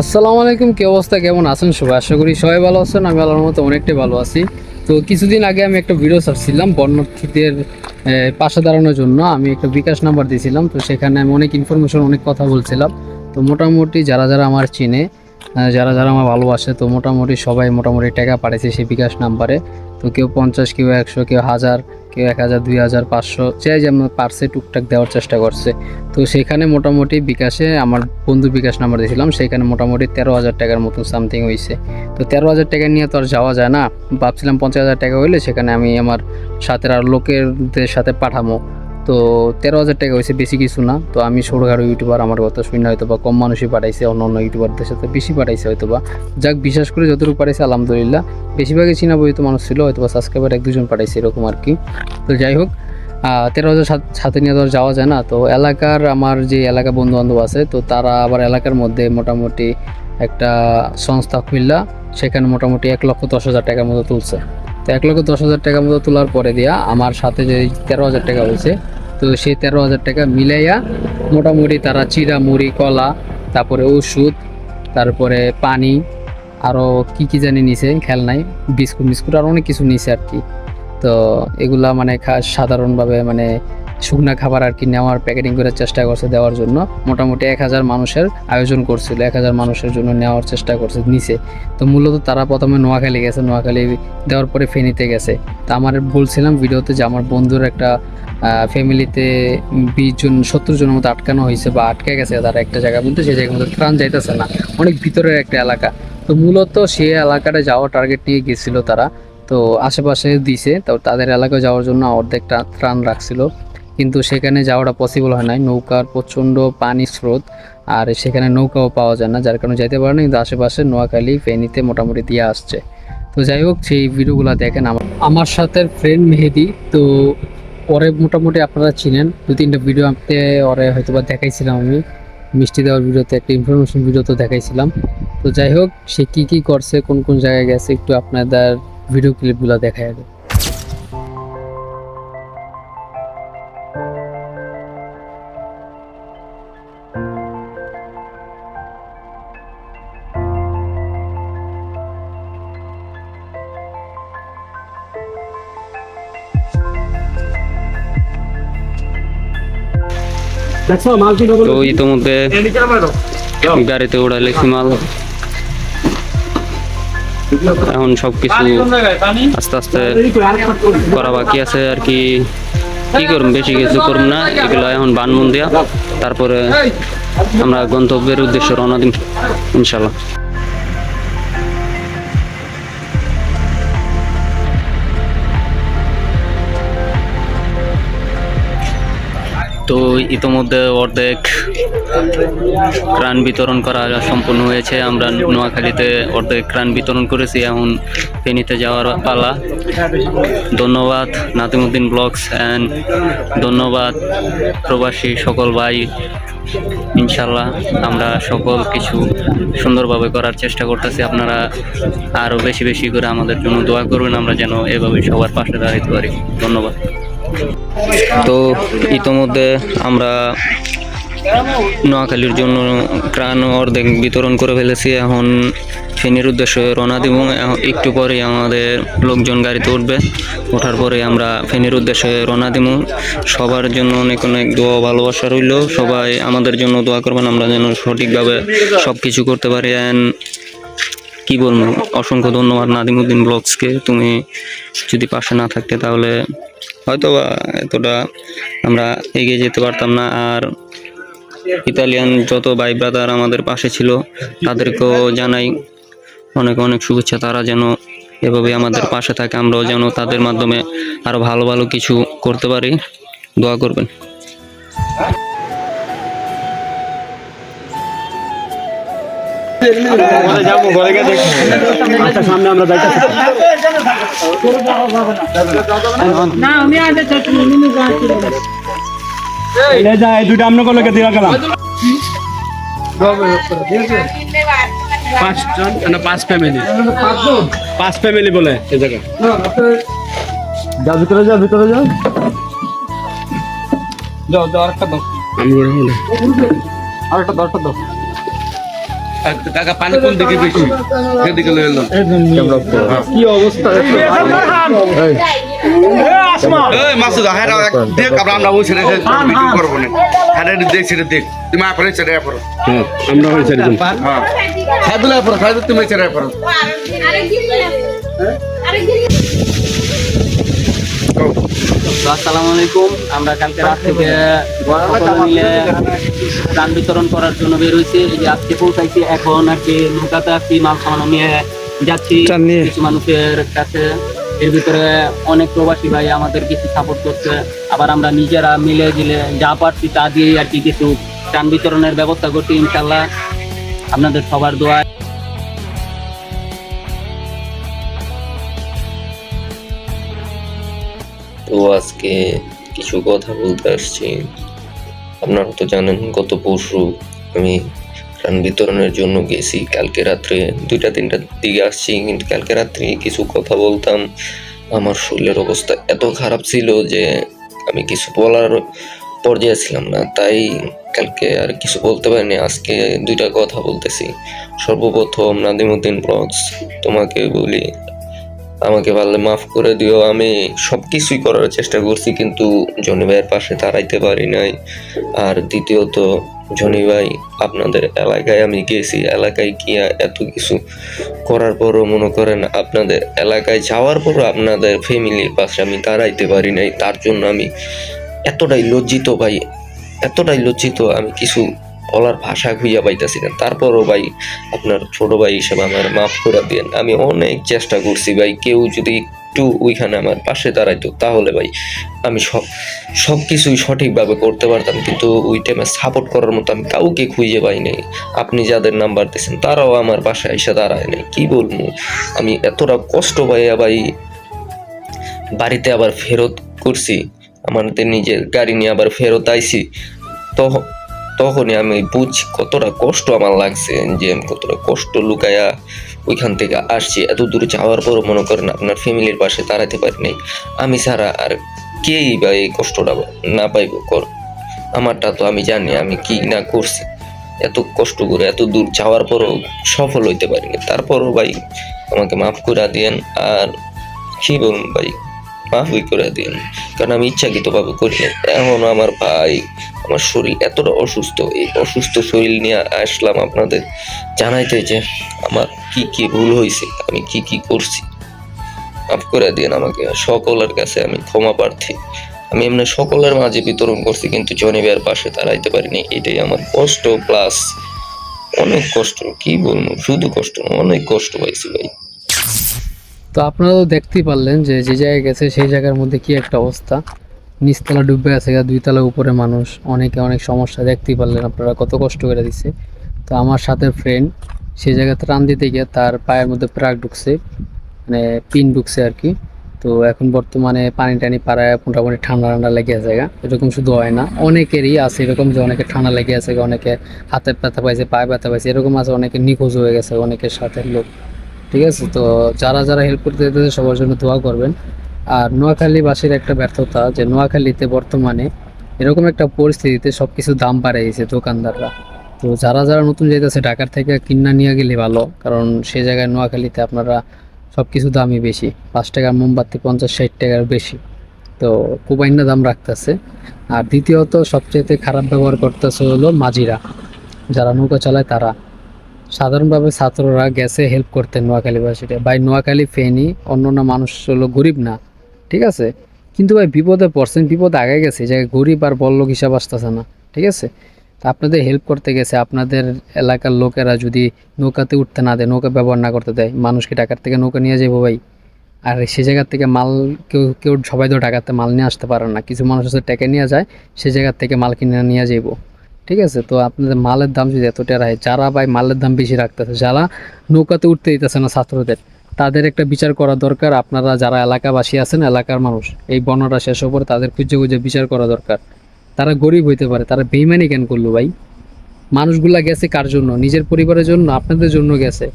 আসসালামু আলাইকুম কি অবস্থা? কেমন আছেন সবাই? আশা করি সবাই ভালো আছেন আমি আল্লাহর মতো অনেকটাই ভালো আছি। তো কিছুদিন আগে আমি একটা ভিডিও ছাড়ছিলাম আহ, পাশে দাঁড়ানোর জন্য। আমি একটা বিকাশ নাম্বার দিয়েছিলাম তো সেখানে আমি অনেক ইনফরমেশন অনেক কথা বলছিলাম। তো মোটামুটি যারা যারা আমার চিনে যারা যারা আমার ভালোবাসে তো মোটামুটি সবাই মোটামুটি টাকা পাঠাইছে সেই বিকাশ নাম্বারে তো কেউ পঞ্চাশ কেউ একশো কেউ হাজার কেউ এক হাজার, দুই হাজার, পাঁচশো চাই যেমন পার্সে টুকটাক দেওয়ার চেষ্টা করছে। তো সেখানে মোটামুটি বিকাশে আমার বন্ধু বিকাশ নাম্বার দিয়েছিলাম, সেখানে মোটামুটি তেরো হাজার টাকার মতো সামথিং হয়েছে তো তেরো হাজার টাকা নিয়ে তো আর যাওয়া যায় না। ভাবছিলাম পঞ্চাশ হাজার টাকা হইলে সেখানে আমি আমার সাথে আর লোকেরদের সাথে পাঠামো। তো তেরো হাজার টাকা হয়েছে, বেশি কিছু না। তো আমি ছোটোখাটো ইউটিউবার আমার কথা শুনে হয়তো বা কম মানুষই পাঠাইছে, অন্য অন্য ইউটিউবারদের সাথে বেশি পাঠাইছে হয়তো বা যাক, বিশ্বাস করে যতটুকু পাঠাইছে, আলহামদুলিল্লাহ। বেশিরভাগই চীনা বইতো মানুষ ছিল হয়তো বা সাবস্ক্রাইবার এক, দুজন পাঠাইছে, এরকম আর কি। তো যাই হোক তেরো হাজার সাথে নিয়ে আর যাওয়া যায় না। তো এলাকার আমার যে এলাকা বন্ধু বান্ধব আছে, তো তারা আবার এলাকার মধ্যে মোটামুটি একটা সংস্থা খুললা, সেখানে মোটামুটি এক লক্ষ দশ হাজার টাকার মতো তুলছে। তো এক লক্ষ দশ হাজার টাকার মতো তোলার পরে দিয়া, আমার সাথে যে তেরো হাজার টাকা হয়েছে তো সেই তেরো হাজার টাকা মিলাইয়া মোটামুটি তারা চিরা মুড়ি, কলা, তারপরে ওষুধ, তারপরে পানি আরও কি কি জানি নিছে খেলনাই বিস্কুট, মিস্কুট আর অনেক কিছু নিছে আর কি। তো এগুলা মানে সাধারণভাবে মানে শুকনা খাবার আর কি নেওয়ার প্যাকেটিং করার চেষ্টা করছে দেওয়ার জন্য। মোটামুটি এক হাজার মানুষের আয়োজন করছিল, এক হাজার মানুষের জন্য নেওয়ার চেষ্টা করছে নিচে তো মূলত তারা প্রথমে নোয়াখালী গেছে, নোয়াখালী দেওয়ার পরে ফেনীতে গেছে। তা আমার বলছিলাম ভিডিওতে যে আমার বন্ধুর একটা ফ্যামিলিতে বিশ জন, সত্তর জনের মতো আটকানো হয়েছে বা আটকে গেছে তারা একটা জায়গার মধ্যে সেই জায়গার মধ্যে ত্রাণ যাইতেছে না। অনেক ভিতরের একটা এলাকা। তো মূলত সেই এলাকাটা যাওয়ার টার্গেট নিয়ে গেছিল তারা। তো আশেপাশে দিছে, তো তাদের এলাকায় যাওয়ার জন্য অর্ধেকটা ত্রাণ রাখছিল। কিন্তু সেখানে যাওয়াটা পসিবল হয় নাই। নৌকার প্রচণ্ড পানি স্রোত আর সেখানে নৌকাও পাওয়া যায় না, যার কারণে যেতে পারে না। কিন্তু আশেপাশে নোয়াখালী, ফেনীতে মোটামুটি দিয়ে আসছে। তো যাই হোক, সেই ভিডিওগুলো দেখেন আমার। আমার সাথে ফ্রেন্ড মেহেদি, তো ওরে মোটামুটি আপনারা চিনেন। দু তিনটা ভিডিও আপনি ওরে হয়তো বা দেখাইছিলাম আমি। মিষ্টি দেওয়ার ভিডিওতে একটা ইনফরমেশন ভিডিও তো দেখাইছিলাম। তো যাই হোক, সে কী কী করছে, কোন কোন জায়গায় গেছে, একটু আপনাদের ভিডিও ক্লিপগুলো দেখা তো ইতিমধ্যে গাড়িতে উড়া লেখি মাল? এখন সবকিছু আস্তে আস্তে করা বাকি আছে আর কি। কি করুম বেশি কিছু করুম না। এগুলো এখন বানমুন দিয়া। তারপরে আমরা গন্তব্যের উদ্দেশ্যে রওনা দিন ইনশাল্লাহ। তো ইতোমধ্যে অর্ধেক ত্রাণ বিতরণ করা সম্পূর্ণ হয়েছে। আমরা নোয়াখালীতে অর্ধেক ত্রাণ বিতরণ করেছি, এখন ফেনীতে যাওয়ার পালা। ধন্যবাদ, নাতিমুদ্দিন ব্লগস অ্যান্ড ধন্যবাদ প্রবাসী সকল ভাই। ইনশাল্লাহ আমরা সকল কিছু সুন্দরভাবে করার চেষ্টা করতেছি। আপনারা আরও বেশি বেশি করে আমাদের জন্য দোয়া করবেন। আমরা যেন এভাবে সবার পাশে দাঁড়াতে পারি। ধন্যবাদ। তো ইতোমধ্যে আমরা নোয়াখালীর জন্য ত্রাণ অর্ধেক বিতরণ করে ফেলেছি। এখন ফেনীর উদ্দেশ্যে রওনা দিব। একটু পরে আমাদের লোকজন গাড়িতে উঠবে। ওঠার পরে আমরা ফেনীর উদ্দেশ্যে রওনা দিব। সবার জন্য অনেক অনেক দোয়া ভালোবাসা রইল। সবাই আমাদের জন্য দোয়া করবেন। আমরা যেন সঠিকভাবে সব কিছু করতে পারি। অ্যান্ড কি বলব? অসংখ্য ধন্যবাদ নাদিমুদ্দিন ব্লগসকে। তুমি যদি পাশে না থাকতে তাহলে হয়তো এতটা আমরা এগিয়ে যেতে পারতাম না। আর ইতালিয়ান যত ভাই ব্রাদার আমাদের পাশে ছিল, তাদেরকেও জানাই অনেক অনেক শুভেচ্ছা। তারা যেন এভাবে আমাদের পাশে থাকে, আমরাও যেন তাদের মাধ্যমে আরও ভালো ভালো কিছু করতে পারি। দোয়া করবেন। আচ্ছা সামনে আমরা যা দুইটা আপনাকে লোকে দিয়ে গেলাম পাঁচজন পাঁচ ফ্যামিলি পাঁচ ফ্যামিলি বলে এই জায়গায় যা ভিতরে যাও ভিতরে যাও যাও যাও আরেকটা দাও আমি আরেকটা দাও আরেকটা দাও। কাকা পানি কোন দিকে বেশি? সেদিকে লয়ে এলো। কি অবস্থা? মাসুদ হ্যাঁ দেখ আমরা আমরা ওই ছেড়ে ভিডিও করব না। হ্যাঁ দেখ ছেড়ে দেখ। তুমি আপরে ছেড়ে পড়ো। হ্যাঁ আমরা হ্যাঁ। তুমি ছেড়ে তো আসসালামু আলাইকুম। আমরা কালকে রাত থেকে মিলে ত্রাণ বিতরণ করার জন্য বের হয়েছি। এই যে আজকে পৌঁছাইছি এখন আর কি নৌকাতে আর কি মাল সামানো নিয়ে যাচ্ছি। কিছু মানুষের কাছে। এর ভিতরে অনেক প্রবাসী ভাই আমাদের কিছু সাপোর্ট করছে। আবার আমরা নিজেরা মিলে গিলে যা পারছি তা দিয়ে আর কি কিছু ত্রাণ বিতরণের ব্যবস্থা করছি ইনশাল্লাহ। আপনাদের সবার দোয়া। আজকে কিছু কথা বলতে আসছি। আপনারা তো জানেন, গত পরশু আমি ত্রাণ বিতরণের জন্য গেছি। কালকে রাত্রে দুইটা তিনটার দিকে আসছি, কিন্তু কালকে রাত্রে কিছু কথা বলতাম। আমার শরীরের অবস্থা এত খারাপ ছিল যে আমি কিছু বলার পর্যায়ে ছিলাম না। তাই কালকে আর কিছু বলতে পারিনি, আজকে দুইটা কথা বলতেছি। সর্বপ্রথম নাদিমুদ্দিন ব্লগস, তোমাকে বলি আমাকে পারলে মাফ করে দিও, আমি সব কিছুই করার চেষ্টা করছি, কিন্তু জনি ভাইয়ের পাশে দাঁড়াইতে পারি নাই। আর দ্বিতীয়ত, জনি ভাই, আপনাদের এলাকায় আমি গেছি, এলাকায় গিয়া এত কিছু করার পরও মনে করেন আপনাদের এলাকায় যাওয়ার পরও আপনাদের ফ্যামিলির পাশে আমি দাঁড়াইতে পারি নাই, তার জন্য আমি এতটাই লজ্জিত ভাই, এতটাই লজ্জিত আমি কিছু বলার ভাষা খুঁজে পাইতেছি না। তারপরও ভাই আপনার ছোট ভাই হিসেবে আমার মাফ করে দেন আমি অনেক চেষ্টা করছি ভাই, কেউ যদি একটু ওইখানে আমার পাশে দাঁড়াইতো, তাহলে ভাই আমি সব সব কিছুই সঠিকভাবে করতে পারতাম, কিন্তু ওই টাইমে সাপোর্ট করার মতো আমি কাউকে খুঁজে পাই নাই। আপনি যাদের নাম্বার দিয়েছেন, তারাও আমার পাশে এসে দাঁড়ায় নাই। কি বলব? আমি এতটা কষ্ট পাইয়া ভাই বাড়িতে আবার ফেরত করছি, আমাদের নিজের গাড়ি নিয়ে আবার ফেরত আইছি। তখন তখনই আমি বুঝছি কতটা কষ্ট আমার লাগছে, যে আমি কতটা কষ্ট লুকায়া ওইখান থেকে আসছি। এত দূর যাওয়ার পরও মনে করেন আপনার ফ্যামিলির পাশে দাঁড়াতে নাই। আমি ছাড়া আর কেই বা এই কষ্টটা না পাইব, কর। আমারটা তো আমি জানি আমি কি না করছি। এত কষ্ট করে এত দূর যাওয়ার পরও সফল হইতে পারিনি। তারপরও ভাই আমাকে মাফ করে দিয়েন, আর কি বলুন ভাই? মাফই করে দিন। কারণ আমি ইচ্ছাকৃতভাবে করি নাই। এখন আমার ভাই, আমার শরীর এতটা অসুস্থ, এই অসুস্থ শরীর নিয়ে আসলাম আপনাদের জানাইতে যে আমার কি কি ভুল হয়েছে আমি কি কি করছি। মাফ করে দিন আমাকে, সকলের কাছে আমি ক্ষমা প্রার্থী। আমি এমনি সকলের মাঝে বিতরণ করছি, কিন্তু জনি পাশে দাঁড়াইতে পারিনি। এটাই আমার কষ্ট প্লাস অনেক কষ্ট। কি বলব? শুধু কষ্ট অনেক কষ্ট পাইছি ভাই। তো আপনারা তো দেখতেই পারলেন যে যে জায়গায় গেছে, সেই জায়গার মধ্যে কি একটা অবস্থা। নিচতলা ডুবে আছে গা দুই তলা উপরে মানুষ। অনেকে অনেক সমস্যা, দেখতেই পারলেন আপনারা কত কষ্ট করে দিচ্ছে তো আমার সাথে ফ্রেন্ড সেই জায়গাতে রান দিতে গিয়ে তার পায়ের মধ্যে প্রাক ঢুকছে মানে পিন ঢুকছে আর কি। তো এখন বর্তমানে পানি টানি পাড়ায় মোটামুটি ঠান্ডা ঠান্ডা লেগে আছে এরকম শুধু হয় না, অনেকেরই আছে এরকম যে অনেকে ঠান্ডা লেগে আছে অনেকে হাতে ব্যথা পাইছে, পায়ে ব্যথা পাইছে, এরকম আছে, অনেকে নিখোঁজ হয়ে গেছে অনেকের সাথে লোক। ঠিক আছে? তো যারা যারা হেল্প করতে যেতেছে সবার জন্য দোয়া করবেন। আর নোয়াখালীবাসীর একটা ব্যর্থতা যে নোয়াখালীতে বর্তমানে এরকম একটা পরিস্থিতিতে সব কিছু দাম বাড়ে গেছে দোকানদাররা। তো যারা যারা নতুন যেতেছে ঢাকার থেকে কিনা নিয়ে গেলে ভালো, কারণ সে জায়গায় নোয়াখালীতে আপনারা সব কিছু দামই বেশি। পাঁচ টাকার মোমবাতি পঞ্চাশ ষাট টাকার বেশি। তো কুবাইনা দাম রাখতেছে। আর দ্বিতীয়ত সবচেয়ে খারাপ ব্যবহার করতেছে হলো মাঝিরা। যারা নৌকা চালায় তারা। সাধারণভাবে ছাত্ররা গেছে হেল্প করতে নোয়াখালীবাসীরা ভাই, নোয়াখালী ফেনি অন্য অন্য মানুষ হলো গরিব না, ঠিক আছে? কিন্তু ভাই, বিপদে পড়ছেন, বিপদ আগে গেছে যে গরিব আর বড়লোক হিসাব আসতেছে না, ঠিক আছে? তা আপনাদের হেল্প করতে গেছে, আপনাদের এলাকার লোকেরা যদি নৌকাতে উঠতে না দেয়, নৌকা ব্যবহার না করতে দেয় মানুষকে ঢাকার থেকে নৌকা নিয়ে যাব ভাই? আর সে জায়গার থেকে মাল, কেউ কেউ সবাই তো ঢাকাতে মাল নিয়ে আসতে পারে না, কিছু মানুষ আছে টেকে নিয়ে যায়, সে জায়গার থেকে মাল কিনে নিয়ে যাইবো। ঠিক আছে? তো আপনাদের মালের দাম যদি এতটা রাখে, যারা ভাই মালের দাম বেশি রাখতেছে, যারা নৌকাতে উঠতে দিতেছে না ছাত্রদের, তাদের একটা বিচার করা দরকার। আপনারা যারা এলাকাবাসী আছেন, এলাকার মানুষ, এই বর্ণটা শেষ হওয়ার তাদের খুঁজে খুঁজে বিচার করা দরকার। তারা গরিব হইতে পারে, তারা বেইমানি কেন করল ভাই? মানুষগুলা গেছে কার জন্য? নিজের পরিবারের জন্য আপনাদের জন্য গেছে।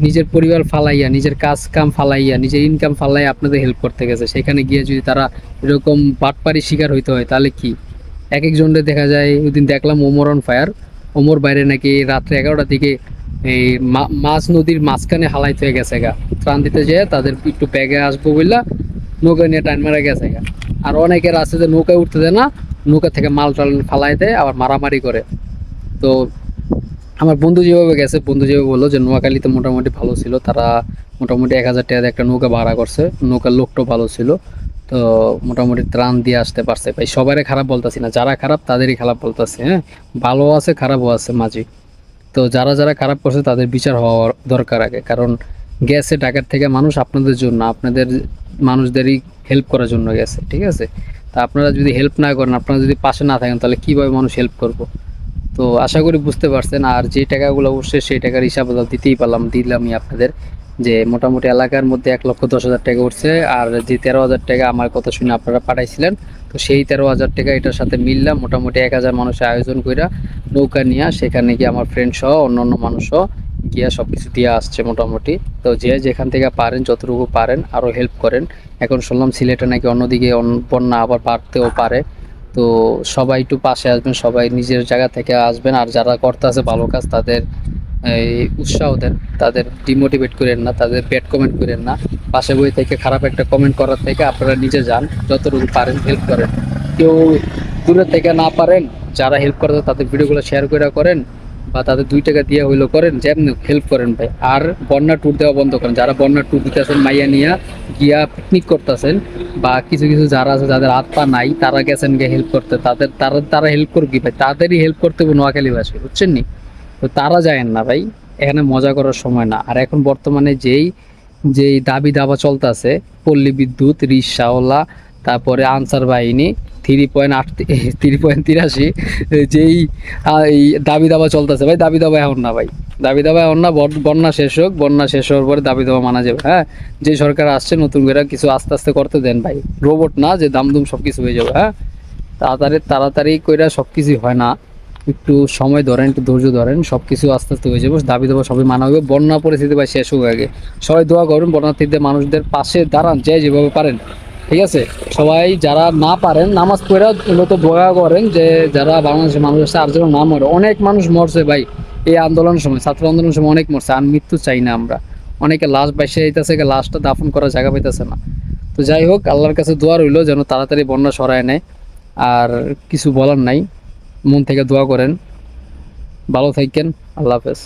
নিজের পরিবার ফালাইয়া, নিজের কাজ কাম ফালাইয়া, নিজের ইনকাম ফালাইয়া আপনাদের হেল্প করতে গেছে। সেখানে গিয়ে যদি তারা এরকম বাটপারি শিকার হইতে হয়, তাহলে কি? এক একজনরে দেখা যায় ওই দিন দেখলাম ওমর অন ফায়ার ওমর বাইরে নাকি রাত্রে এগারোটার দিকে এই মাছ নদীর মাঝখানে হালাইতে হয়ে গেছে গা। ত্রাণ দিতে যেয়ে তাদের একটু ব্যাগে আসব বললা নৌকা নিয়ে টাইম মারা গেছে গা। আর অনেকের আছে যে নৌকায় উঠতে দেয় না, নৌকা থেকে মাল টাল ফালাই দেয়, আবার মারামারি করে। তো আমার বন্ধু যেভাবে গেছে, বন্ধু যেভাবে বলল যে নোয়াখালীতে মোটামুটি ভালো ছিল। তারা মোটামুটি এক হাজার টাকা একটা নৌকা ভাড়া করছে। নৌকার লোকটাও ভালো ছিল। তো মোটামুটি ত্রাণ দিয়ে আসতে পারছে। ভাই সবারই খারাপ বলতাছি না, যারা খারাপ তাদেরই খারাপ বলতাছি হ্যাঁ? ভালো আছে, খারাপও আছে মাঝে। তো যারা যারা খারাপ করছে তাদের বিচার হওয়া দরকার আগে, কারণ গেছে ঢাকার থেকে মানুষ আপনাদের জন্য, আপনাদের মানুষদেরই হেল্প করার জন্য গেছে, ঠিক আছে? তা আপনারা যদি হেল্প না করেন, আপনারা যদি পাশে না থাকেন, তাহলে কীভাবে মানুষ হেল্প করব? তো আশা করি বুঝতে পারছেন, আর যে টাকাগুলো উঠছে সেই টাকার হিসাব দিতেই পারলাম, দিলামই আপনাদের। যে মোটামুটি এলাকার মধ্যে এক লক্ষ দশ হাজার টাকা উঠছে, আর যে তেরো হাজার টাকা আমার কথা শুনে আপনারা পাঠাইছিলেন, তো সেই তেরো হাজার টাকা এটার সাথে মিললাম, মোটামুটি এক হাজার মানুষের আয়োজন কইরা নৌকা নিয়ে সেখানে গিয়ে আমার ফ্রেন্ড সহ অন্য অন্য মানুষও গিয়া সব কিছু দিয়ে আসছে মোটামুটি। তো যে যেখান থেকে পারেন, যতটুকু পারেন আরও হেল্প করেন। এখন শুনলাম সিলেটে নাকি অন্যদিকে অন্য- বন্যা আবার বাড়তেও পারে। তো সবাই একটু পাশে আসবেন, সবাই নিজের জায়গা থেকে আসবেন, আর যারা করতে আছে ভালো কাজ, তাদের এই উৎসাহ দেন, তাদের ডিমোটিভেট করেন না, তাদের ব্যাড কমেন্ট করেন না। পাশে বই থেকে খারাপ একটা কমেন্ট করার থেকে আপনারা নিজে যান, যতটুকু পারেন হেল্প করেন। কেউ দূরে থেকে না পারেন, যারা হেল্প করে তাদের ভিডিওগুলো শেয়ার করে করেন, বা তাদের দুই টাকা দিয়ে হইল করেন, যেমনি হেল্প করেন ভাই। আর বন্যা ট্যুর দেওয়া বন্ধ করেন। যারা বন্যা ট্যুর দিতেছেন মাইয়া নিয়া গিয়া পিকনিক করতেছেন, বা কিছু কিছু যারা আছে যাদের হাত পা নাই, তারা গেছেন গিয়ে হেল্প করতে। তাদের, তারা তারা হেল্প করবে ভাই? তাদেরই হেল্প করতে হবে নোয়াখালীবাসী বুঝছেন নি? তো তারা যায়েন না ভাই। এখানে মজা করার সময় না। আর এখন বর্তমানে যেই যেই দাবি দাবা চলতেছে, পল্লী বিদ্যুৎ রিক্সাওয়ালা তারপরে আনসার বাহিনী থ্রি পয়েন্ট আট থ্রি পয়েন্ট তিরাশি, যেই এই দাবি দাবা চলতেছে ভাই, দাবি দাবা এখন না ভাই। দাবি দাবা এখন না বন্যা শেষ হোক, বন্যা শেষ হওয়ার পরে দাবি দাবা মানা যাবে। হ্যাঁ যে সরকার আসছে, নতুন করে কিছু আস্তে আস্তে করতে দেন ভাই। রোবট না, যে দামদুম সব কিছু হয়ে যাবে হ্যাঁ। তাড়াতাড়ি তাড়াতাড়ি কইরা সব কিছুই হয় না। একটু সময় ধরেন, একটু ধৈর্য ধরেন সব কিছু আস্তে আস্তে হয়ে যাবে, দাবি দেওয়া সবই মানা হবে বন্যা পরিস্থিতি ভাই শেষ হোক আগে। সবাই দোয়া করুন বন্যার্থীদের মানুষদের পাশে দাঁড়ান, যে যেভাবে পারেন। ঠিক আছে? সবাই যারা না পারেন, নামাজ পড়ে মূলত দোয়া করেন যে যারা বাংলাদেশের মানুষ আছে, আর যেন না মরে, অনেক মানুষ মরছে ভাই এই আন্দোলনের সময়, ছাত্র আন্দোলনের সময় অনেক মরছে, আর মৃত্যু চাই না আমরা। অনেকে লাশ বাইসে যাইতেছে লাশটা দাফন করার জায়গা পাইতেছে না। তো যাই হোক, আল্লাহর কাছে দোয়া রইল যেন তাড়াতাড়ি বন্যা সরায় নেয়, আর কিছু বলার নাই। মন থেকে দোয়া করেন। ভালো থাকেন। আল্লাহ হাফেজ।